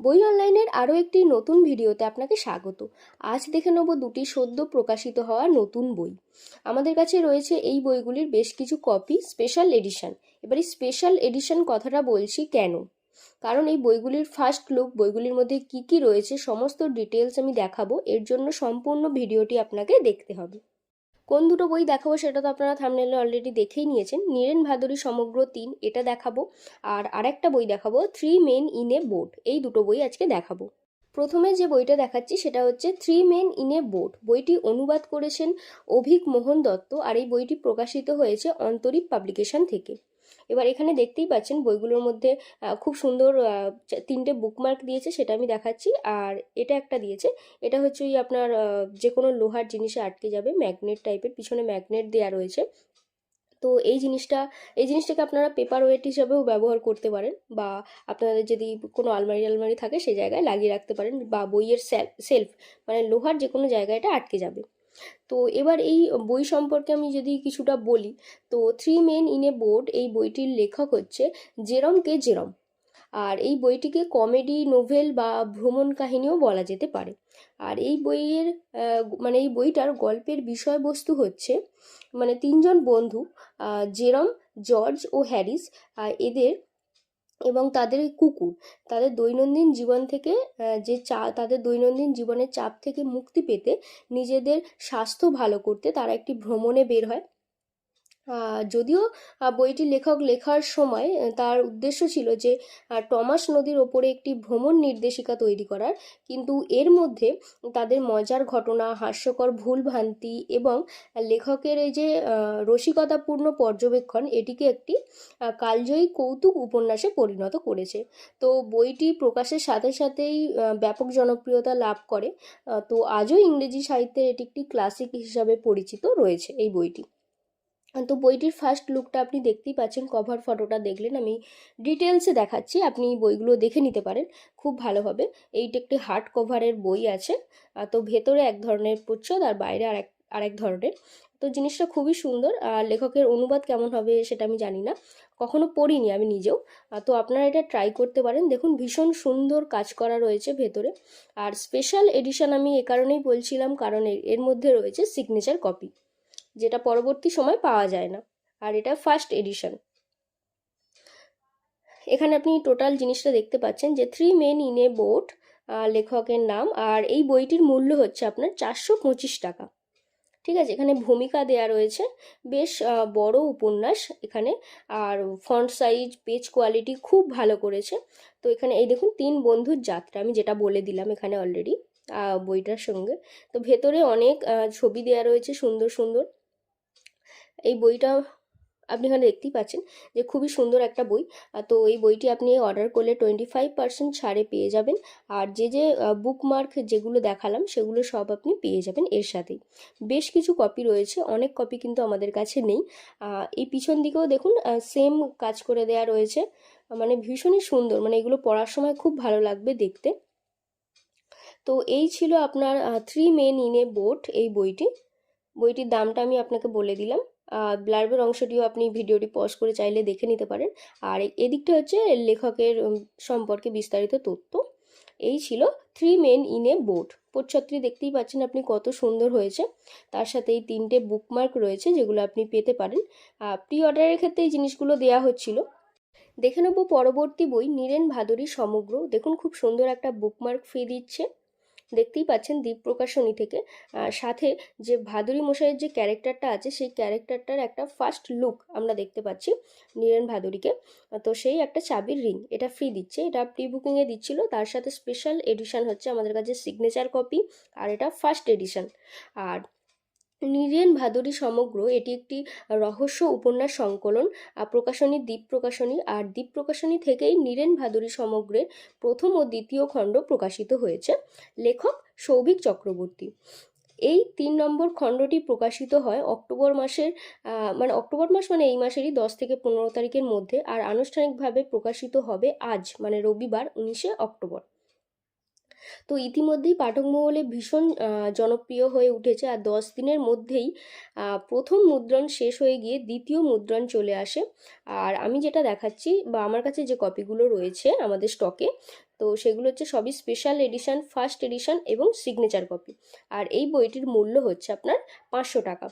বই অনলাইনের আরও একটি নতুন ভিডিওতে আপনাকে স্বাগত। আজ দেখে নেব দুটি সদ্য প্রকাশিত হওয়া নতুন বই। আমাদের কাছে রয়েছে এই বইগুলির বেশ কিছু কপি স্পেশাল এডিশন এবার এই স্পেশাল এডিশন কথাটা বলছি কেন? কারণ এই বইগুলির ফার্স্ট লুক বইগুলির মধ্যে কি কি রয়েছে, সমস্ত ডিটেলস আমি দেখাবো। এর জন্য সম্পূর্ণ ভিডিওটি আপনাকে দেখতে হবে। কোন দুটো বই দেখাবো সেটা তো আপনারা থামনেলে অলরেডি দেখেই নিয়েছেন। নীরেন ভাদুরী সমগ্র তিন এটা দেখাবো। আর আরেকটা বই দেখাবো three men in a boat এই দুটো বই আজকে দেখাবো। প্রথমে যে বইটা দেখাচ্ছি সেটা হচ্ছে three men in a boat বইটি অনুবাদ করেছেন অভিক মোহন দত্ত আর এই বইটি প্রকাশিত হয়েছে অন্তরীপ পাবলিকেশন থেকে। এবার এখানে দেখতেই পাচ্ছেন বইগুলোর মধ্যে খুব সুন্দর তিনটে বুকমার্ক দিয়েছে, সেটা আমি দেখাচ্ছি। আর এটা একটা দিয়েছে, এটা হচ্ছে ওই আপনার যে কোনো লোহার জিনিসে আটকে যাবে ম্যাগনেট টাইপের পিছনে ম্যাগনেট দেওয়া রয়েছে। তো এই জিনিসটা, এই জিনিসটাকে আপনারা পেপার ওয়েট হিসাবেও ব্যবহার করতে পারেন, বা আপনাদের যদি কোনো আলমারি আলমারি থাকে, সেই জায়গায় লাগিয়ে রাখতে পারেন, বা বইয়ের সেলফ মানে লোহার যে কোনো জায়গায় এটা আটকে যাবে। তো এবার এই বই সম্পর্কে আমি যদি কিছুটা বলি, তো three men in a board এই বইটির লেখক হচ্ছে জেরম কে জেরম। আর এই বইটিকে কমেডি, নোভেল বা ভ্রমণ কাহিনীও বলা যেতে পারে। আর এই বইয়ের মানে এই বইটার গল্পের বিষয়বস্তু হচ্ছে মানে তিনজন বন্ধু জেরম, জর্জ ও হ্যারিস এদের এবং তাদের কুকুর। তাদের দৈনন্দিন জীবন থেকে যে চা, তাদের দৈনন্দিন জীবনের চাপ থেকে মুক্তি পেতে নিজেদের স্বাস্থ্য ভালো করতে তারা একটি ভ্রমণে বের হয়। যদিও বইটি লেখক লেখার সময় তার উদ্দেশ্য ছিল যে টমাস নদীর ওপরে একটি ভ্রমণ নির্দেশিকা তৈরি করার। কিন্তু এর মধ্যে তাদের মজার ঘটনা, হাস্যকর ভুলভ্রান্তি এবং লেখকের এই যে রসিকতাপূর্ণ পর্যবেক্ষণ, এটিকে একটি কালজয়ী কৌতুক উপন্যাসে পরিণত করেছে। তো বইটি প্রকাশের সাথে সাথেই ব্যাপক জনপ্রিয়তা লাভ করে। তো আজও ইংরেজি সাহিত্যের এটি একটি ক্লাসিক হিসাবে পরিচিত রয়েছে এই বইটি। তো বইটির ফার্স্ট লুকটা আপনি দেখতেই পাচ্ছেন কভার ফটোটা দেখলেন। আমি ডিটেলসে দেখাচ্ছি, আপনি বইগুলো দেখে নিতে পারেন, খুব ভালো হবে। এইটা একটি হার্ড কভারের বই আছে। তো ভেতরে এক ধরনের প্রচ্ছদ আর বাইরে আরেক আরেক ধরনের। তো জিনিসটা খুবই সুন্দর। আর লেখকের অনুবাদ কেমন হবে সেটা আমি জানি না। কখনো পড়িনি আমি নিজেও। তো আপনারা এটা ট্রাই করতে পারেন। দেখুন, ভীষণ সুন্দর কাজ করা রয়েছে ভেতরে। আর স্পেশাল এডিশন আমি এ কারণেই বলছিলাম, কারণ এর মধ্যে রয়েছে সিগনেচার কপি যেটা পরবর্তী সময় পাওয়া যায় না। আর এটা ফার্স্ট এডিশন এখানে আপনি টোটাল জিনিসটা দেখতে পাচ্ছেন যে three men in a boat লেখকের নাম। আর এই বইটির মূল্য হচ্ছে আপনার চারশো পঁচিশ টাকা। ঠিক আছে? এখানে ভূমিকা দেয়া রয়েছে। বেশ বড় উপন্যাস এখানে। আর ফন্ট সাইজ পেজ কোয়ালিটি খুব ভালো করেছে। তো এখানে এই দেখুন, তিন বন্ধুর যাত্রা। আমি যেটা বলে দিলাম এখানে অলরেডি বইটার সঙ্গে। তো ভেতরে অনেক ছবি দেওয়া রয়েছে সুন্দর সুন্দর। এই বইটা আপনি এখানে দেখতেই পাচ্ছেন যে খুবই সুন্দর একটা বই। তো এই বইটি আপনি অর্ডার করলে টোয়েন্টি ফাইভ পার্সেন্ট ছাড়ে পেয়ে যাবেন। আর যে যে বুকমার্ক যেগুলো দেখালাম, সেগুলো সব আপনি পেয়ে যাবেন এর সাথেই। বেশ কিছু কপি রয়েছে, অনেক কপি কিন্তু আমাদের কাছে নেই। এই পিছন দিকেও দেখুন সেম কাজ করে দেয়া রয়েছে। মানে ভীষণই সুন্দর মানে এগুলো পড়ার সময় খুব ভালো লাগবে দেখতে। তো এই ছিল আপনার three men in a boat এই বইটি। বইটির দামটা আমি আপনাকে বলে দিলাম। ব্লার্বের অংশটিও আপনি ভিডিওটি পজ করে চাইলে দেখে নিতে পারেন। আর এদিকটা হচ্ছে লেখকের সম্পর্কে বিস্তারিত তথ্য। এই ছিল three men in a boat পোটছত্রী দেখতেই পাচ্ছেন আপনি কত সুন্দর হয়েছে। তার সাথে এই তিনটে বুকমার্ক রয়েছে যেগুলো আপনি পেতে পারেন। প্রি অর্ডারের ক্ষেত্রে এই জিনিসগুলো দেওয়া হচ্ছিল। দেখে নেব পরবর্তী বই, নীরেন ভাদুরী সমগ্র। দেখুন, খুব সুন্দর একটা বুকমার্ক ফ্রি দিচ্ছে। দেখতেই পাচ্ছেন দ্বীপ প্রকাশনী থেকে। আর সাথে যে ভাদুরী মশাইয়ের যে ক্যারেক্টারটা আছে, সেই ক্যারেক্টারটার একটা ফার্স্ট লুক আমরা দেখতে পাচ্ছি নীরেন ভাদুরীকে। তো সেই একটা চাবির রিং এটা ফ্রি দিচ্ছে। এটা প্রি বুকিংয়ে দিচ্ছিল। তার সাথে স্পেশাল এডিশান হচ্ছে আমাদের কাছে সিগনেচার কপি আর এটা ফার্স্ট এডিশন আর নীরেন ভাদুরী সমগ্র এটি একটি রহস্য উপন্যাস সংকলন প্রকাশনী দ্বীপ প্রকাশনী আর দ্বীপ প্রকাশনী থেকেই নীরেন ভাদুরী সমগ্রের প্রথম ও দ্বিতীয় খণ্ড প্রকাশিত হয়েছে। লেখক সৌভিক চক্রবর্তী। এই তিন নম্বর খণ্ডটি প্রকাশিত হয় অক্টোবর মাসের মানে অক্টোবর মাস মানে এই মাসেরই দশ থেকে পনেরো তারিখের মধ্যে আর আনুষ্ঠানিকভাবে প্রকাশিত হবে আজ মানে রবিবার, উনিশে অক্টোবর। তো ইতিমধ্যেই পাঠক মহলে ভীষণ জনপ্রিয় হয়ে উঠেছে। আর দশ দিনের মধ্যেই প্রথম মুদ্রণ শেষ হয়ে গিয়ে দ্বিতীয় মুদ্রণ চলে আসে। আর আমি যেটা দেখাচ্ছি বা আমার কাছে যে কপিগুলো রয়েছে আমাদের স্টকে, তো সেগুলো হচ্ছে সবই স্পেশাল এডিশন ফার্স্ট এডিশন এবং সিগনেচার কপি আর এই বইটির মূল্য হচ্ছে আপনার পাঁচশো টাকা।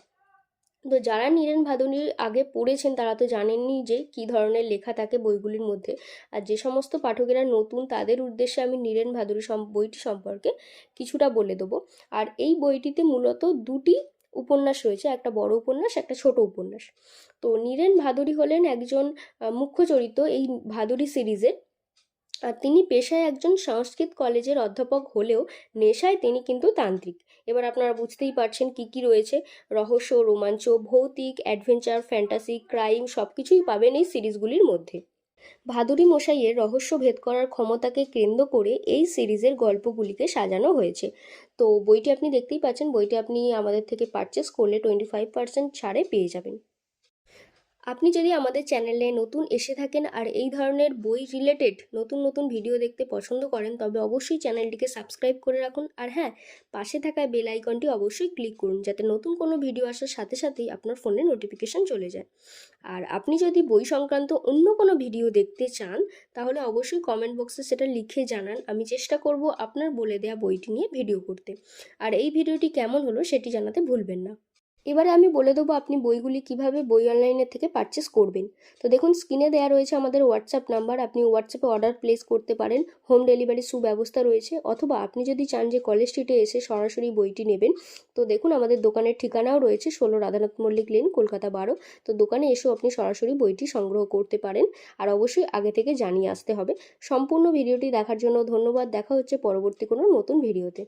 তো যারা নীরেন ভাদুরীর আগে পড়েছেন, তারা তো জানেননি যে কী ধরনের লেখা থাকে বইগুলির মধ্যে। আর যে সমস্ত পাঠকেরা নতুন, তাদের উদ্দেশ্যে আমি নীরেন ভাদুরী বইটি সম্পর্কে কিছুটা বলে দেবো। আর এই বইটিতে মূলত দুটি উপন্যাস রয়েছে, একটা বড় উপন্যাস, একটা ছোট উপন্যাস। তো নীরেন ভাদুরী হলেন একজন মুখ্য চরিত্র এই ভাদুরী সিরিজের। তিনি পেশায় একজন সংস্কৃত কলেজের অধ্যাপক হলেও নেশায় তিনি কিন্তু তান্ত্রিক। এবার আপনারা বুঝতেই পারছেন কি কি রয়েছে। রহস্য, রোমাঞ্চ, ভৌতিক অ্যাডভেঞ্চার ফ্যান্টাসি ক্রাইম সব কিছুই পাবেন এই সিরিজগুলির মধ্যে। ভাদুরী মশাইয়ের রহস্য ভেদ করার ক্ষমতাকে কেন্দ্র করে এই সিরিজের গল্পগুলিকে সাজানো হয়েছে। তো বইটি আপনি দেখতেই পাচ্ছেন, বইটি আপনি আমাদের থেকে পারচেস করলে টোয়েন্টি ফাইভ পার্সেন্ট ছাড়ে পেয়ে যাবেন। আপনি যদি আমাদের চ্যানেলে নতুন এসে থাকেন আর এই ধরনের বই রিলেটেড নতুন নতুন ভিডিও দেখতে পছন্দ করেন, তবে অবশ্যই চ্যানেলটিকে সাবস্ক্রাইব করে রাখুন। আর হ্যাঁ পাশে থাকা বেল আইকনটি অবশ্যই ক্লিক করুন, যাতে নতুন কোনো ভিডিও আসার সাথে সাথেই আপনার ফোনে নোটিফিকেশন চলে যায়। আর আপনি যদি বই সংক্রান্ত অন্য কোনো ভিডিও দেখতে চান, তাহলে অবশ্যই কমেন্ট বক্সে সেটা লিখে জানান। আমি চেষ্টা করব আপনার বলে দেওয়া বইটি নিয়ে ভিডিও করতে। আর এই ভিডিওটি কেমন হলো সেটি জানাতে ভুলবেন না। এবারে আমি বলে দেবো আপনি বইগুলি কীভাবে বই অনলাইনের থেকে পারচেস করবেন। তো দেখুন স্ক্রিনে দেওয়া রয়েছে আমাদের হোয়াটসঅ্যাপ নাম্বার আপনি হোয়াটসঅ্যাপে অর্ডার প্লেস করতে পারেন হোম ডেলিভারির সুব্যবস্থা রয়েছে, অথবা আপনি যদি চান যে কলেজ স্ট্রিটে এসে সরাসরি বইটি নেবেন, তো দেখুন আমাদের দোকানের ঠিকানাও রয়েছে ষোলো রাধানাথ মল্লিক লেন কলকাতা বারো। তো দোকানে এসেও আপনি সরাসরি বইটি সংগ্রহ করতে পারেন, আর অবশ্যই আগে থেকে জানিয়ে আসতে হবে। সম্পূর্ণ ভিডিওটি দেখার জন্য ধন্যবাদ, দেখা হচ্ছে পরবর্তী কোনো নতুন ভিডিওতে।